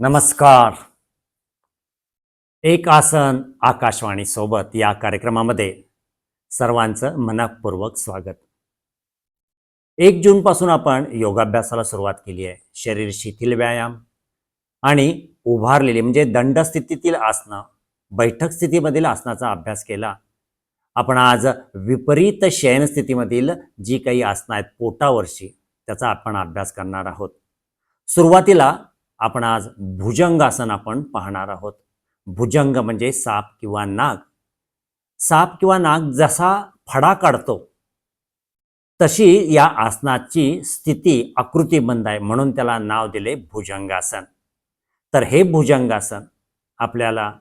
नमस्कार. एक आसन आकाशवाणी सोबत या कार्यक्रमामध्ये सर्वांचं मनपूर्वक स्वागत. एक जून पासून आपण योगाभ्यासाला सुरुवात केली आहे. शरीर शिथिल व्यायाम आणि उभारलेली म्हणजे दंड स्थितीतील आसनं बैठक स्थितीमधील आसनाचा अभ्यास केला. आपण आज विपरीत शयन स्थितीमधील जी काही आसनं आहेत पोटावरची त्याचा आपण अभ्यास करणार आहोत. सुरुवातीला आपण आज भुजंगासन आपण पाहणार आहोत. भुजंग म्हणजे साप किंवा नाग. साप किंवा नाग जसा फडा काढतो तशी या आसनाची स्थिती आकृतीबंद आहे म्हणून त्याला नाव दिले भुजंगासन. तर हे भुजंगासन आपल्याला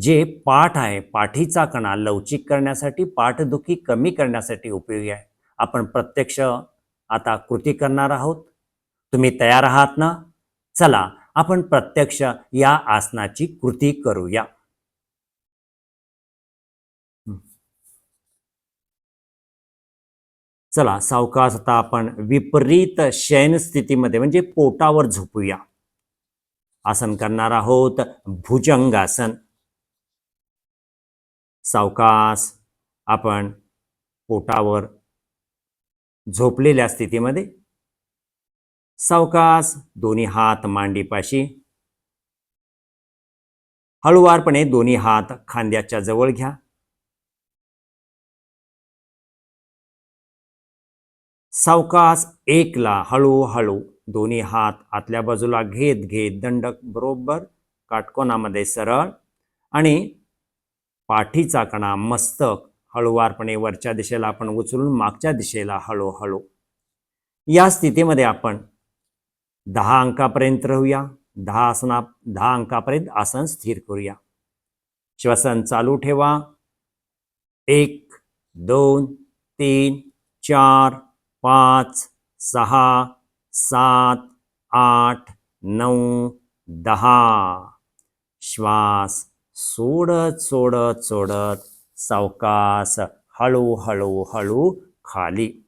जे पाठ आहे पाठीचा कणा लवचिक करण्यासाठी पाठदुखी कमी करण्यासाठी उपयोगी आहे. आपण प्रत्यक्ष आता कृती करणार आहोत. तुम्ही तयार आहात ना? चला आपण प्रत्यक्ष या आसनाची कृती करूया. चला सावकाश आता आपण विपरीत शयन स्थितीमध्ये म्हणजे पोटावर झोपूया. आसन करणार आहोत भुजंगासन. सावकाश आपण पोटावर झोपलेल्या स्थितीमध्ये सावकाश दोन्ही हात मांडीपाशी. हळुवारपणे दोन्ही हात खांद्याच्या जवळ घ्या. सावकास एकला हळूहळू दोन्ही हात आतल्या बाजूला घेत घेत दंडक बरोबर काटकोनामध्ये सरळ आणि पाठीचा कणा मस्तक हळुवारपणे वरच्या दिशेला आपण उचलून मागच्या दिशेला हळूहळू. या स्थितीमध्ये आपण दहा अंकापर्यंत राहूया. दहा आसना दहा अंकापर्यंत आसन स्थिर करूया. श्वसन चालू ठेवा. एक दोन तीन चार पाच सहा सात आठ नऊ दहा. श्वास सोडत सोडत सोडत सावकास हळूहळू हळू खाली.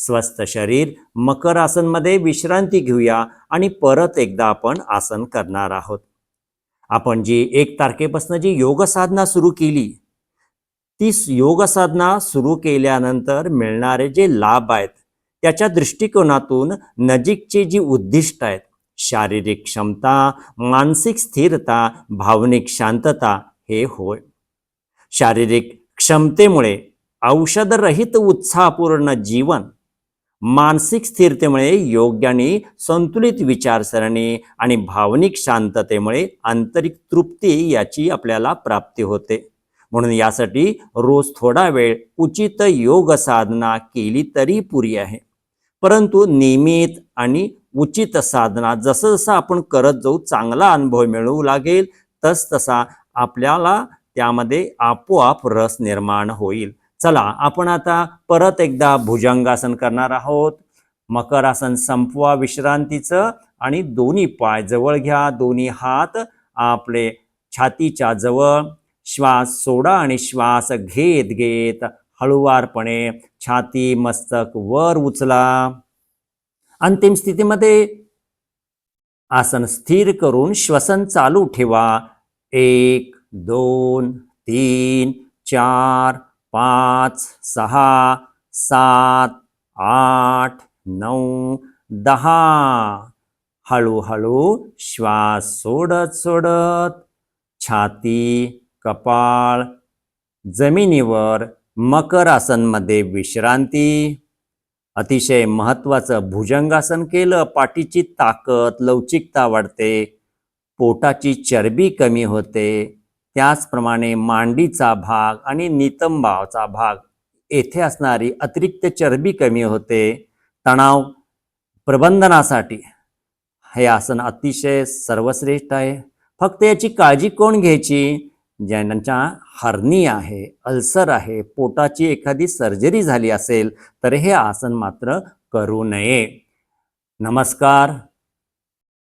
स्वस्थ शरीर मकर आसनमध्ये विश्रांती घेऊया आणि परत एकदा आपण आसन करणार आहोत. आपण जी एक तारखेपासून जी योग साधना सुरू केली ती योग साधना सुरू केल्यानंतर मिळणारे जे लाभ आहेत त्याच्या दृष्टिकोनातून नजीकची जी उद्दिष्ट आहेत शारीरिक क्षमता मानसिक स्थिरता भावनिक शांतता हे होय. शारीरिक क्षमतेमुळे औषधरहित उत्साहपूर्ण जीवन मानसिक स्थिरतेमुळे योग्य आणि संतुलित विचारसरणी आणि भावनिक शांततेमुळे आंतरिक तृप्ती याची आपल्याला प्राप्ती होते. म्हणून यासाठी रोज थोडा वेळ उचित योग साधना केली तरी पुरी आहे. परंतु नियमित आणि उचित साधना जसं जसं आपण करत जाऊ चांगला अनुभव मिळू लागेल तस तसा आपल्याला त्यामध्ये आपोआप रस निर्माण होईल. चला आपण आता परत एकदा भुजंगासन करणार आहोत. मकर आसन संपवा विश्रांतीचं आणि दोन्ही पाय जवळ घ्या दोन्ही हात आपले छातीच्या जवळ. श्वास सोडा आणि श्वास घेत घेत हळुवारपणे छाती मस्तक वर उचला. अंतिम स्थितीमध्ये आसन स्थिर करून श्वसन चालू ठेवा. एक दोन तीन चार पाच सहा सात आठ नऊ दहा. हळूहळू श्वास सोडत सोडत छाती कपाळ जमिनीवर मकर आसनमध्ये विश्रांती. अतिशय महत्त्वाचं भुजंगासन केलं पाठीची ताकद लवचिकता वाढते पोटाची चरबी कमी होते. त्याचप्रमाणे मांडीचा भाग आणि नितंबावचा भाग. येथे असणारी अतिरिक्त चरबी कमी होते. तणाव प्रबंधनासाठी. हे आसन अतिशय सर्वश्रेष्ठ आहे. फक्त याची काळजी कोण घ्यायची? ज्यांच्या हरणी आहे अल्सर आहे पोटाची एखादी सर्जरी झाली असेल तर हे आसन मात्र करू नये. नमस्कार.